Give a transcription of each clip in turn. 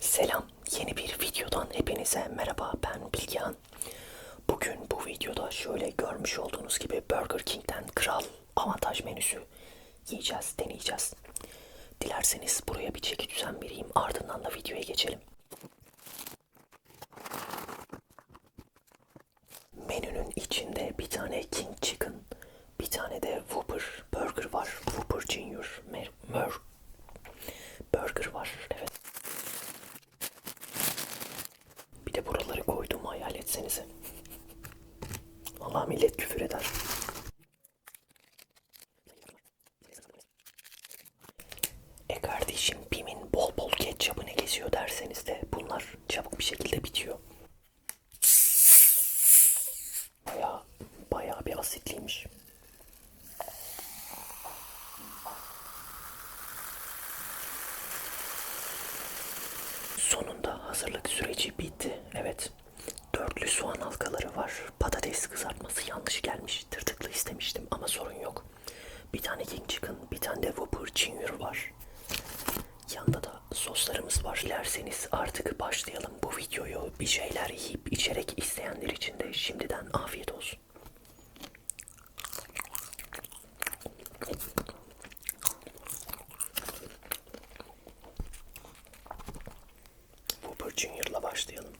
Selam, yeni bir videodan hepinize merhaba ben Bilgehan. Bugün bu videoda şöyle görmüş olduğunuz gibi Burger King'den kral avantaj menüsü yiyeceğiz, deneyeceğiz. Dilerseniz buraya bir çeki düzen vereyim ardından da videoya geçelim. Menünün içinde bir tane King Chicken, bir tane de Whopper Burger var. Whopper Junior, Mer, Mer Burger var, evet. Bir de buraları koyduğumu hayal etsenize. Allah millet küfür eder. E kardeşim Bim'in bol bol ketçapı ne geziyor derseniz de bunlar çabuk bir şekilde bitiyor. Baya baya bir asitliymiş. Sonunda hazırlık süreci bitti. Evet. Dörtlü soğan halkaları var. Patates kızartması yanlış gelmiş. Tırtıklı istemiştim ama sorun yok. Bir tane King Chicken, bir tane de Whopper Junior var. Yanında da soslarımız var. Dilerseniz artık başlayalım bu videoyu. Bir şeyler yiyip içerek isteyenler için de şimdiden afiyet olsun. Whopper Junior'la başlayalım.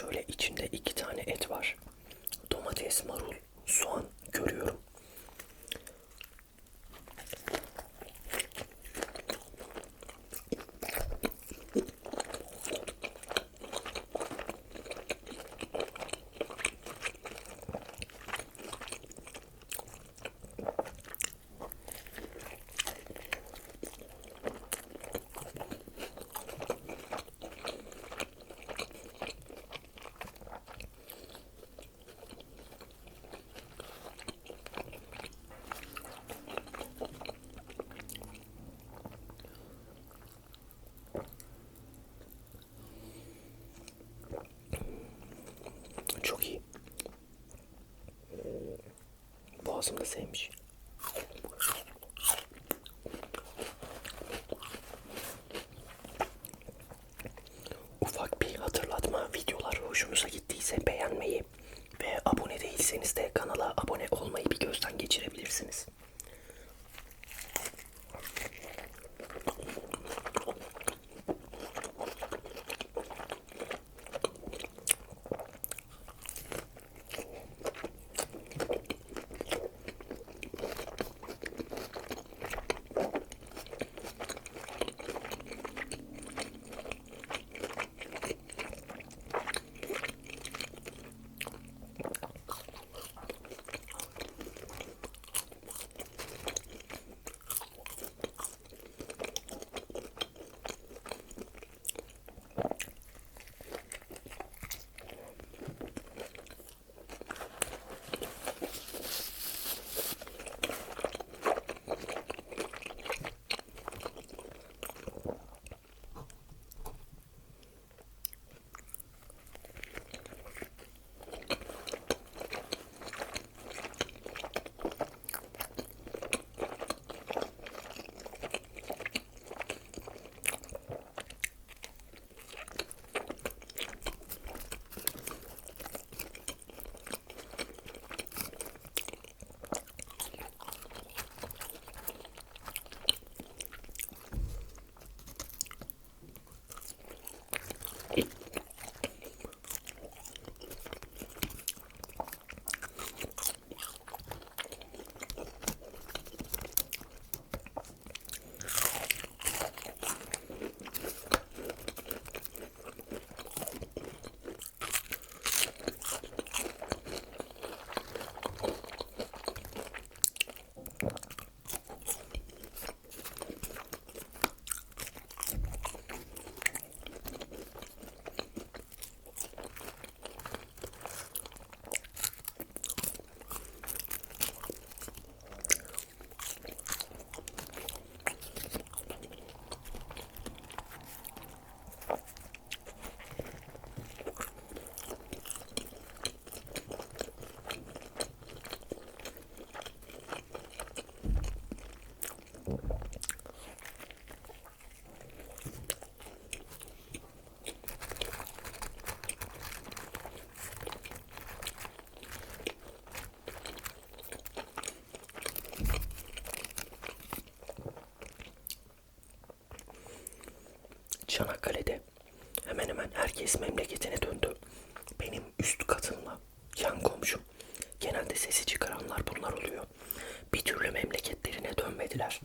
Şöyle içinde ağzımda sevmiş. Herkes memleketine döndü. Benim üst katımla yan komşum genelde sesi çıkaranlar bunlar oluyor. Bir türlü memleketlerine dönmediler.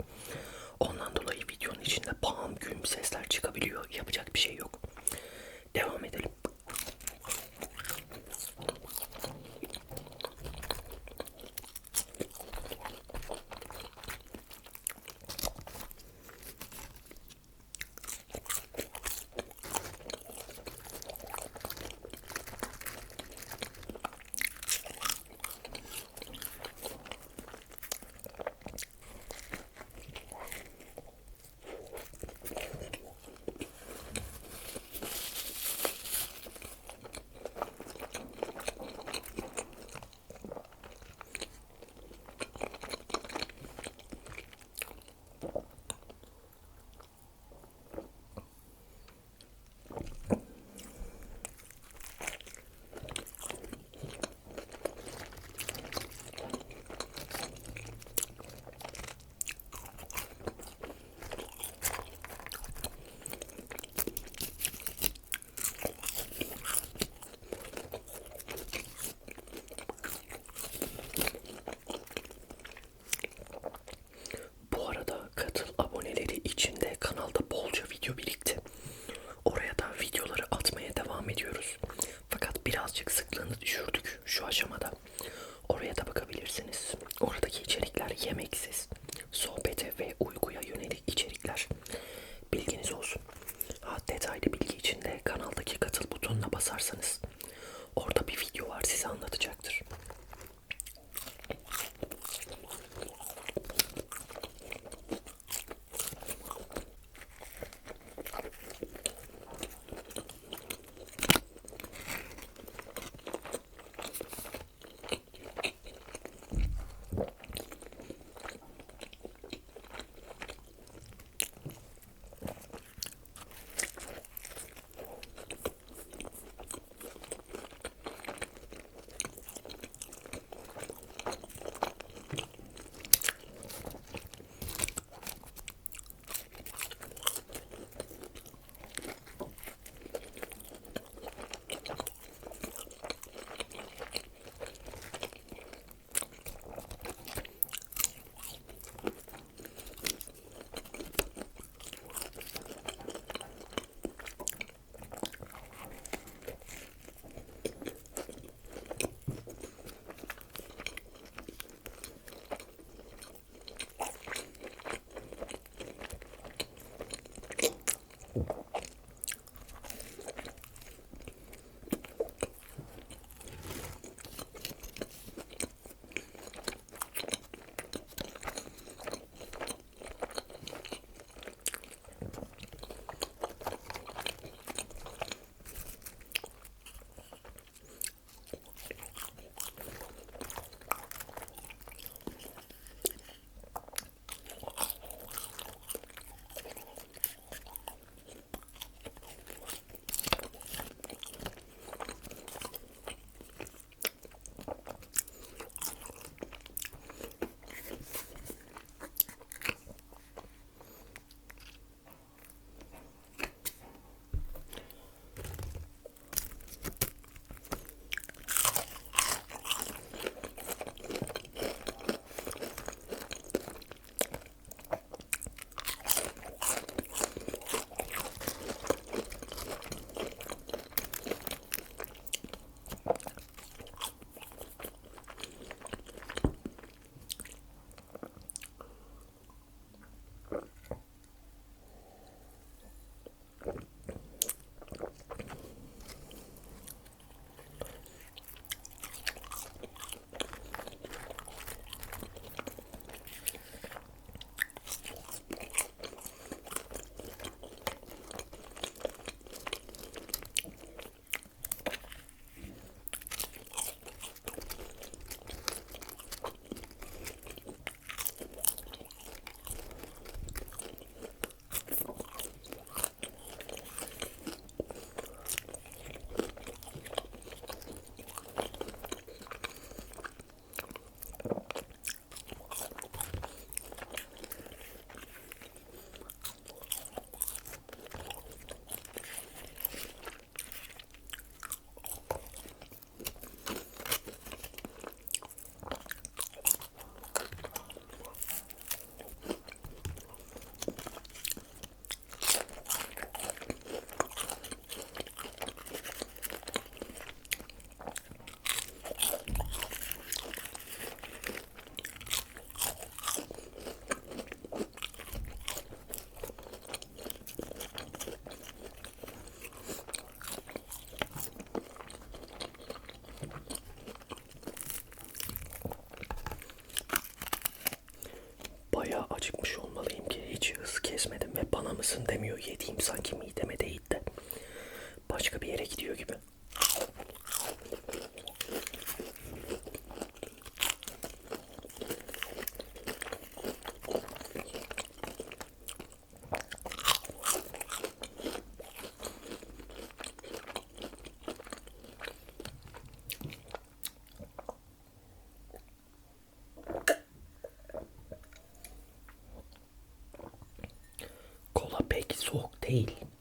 till.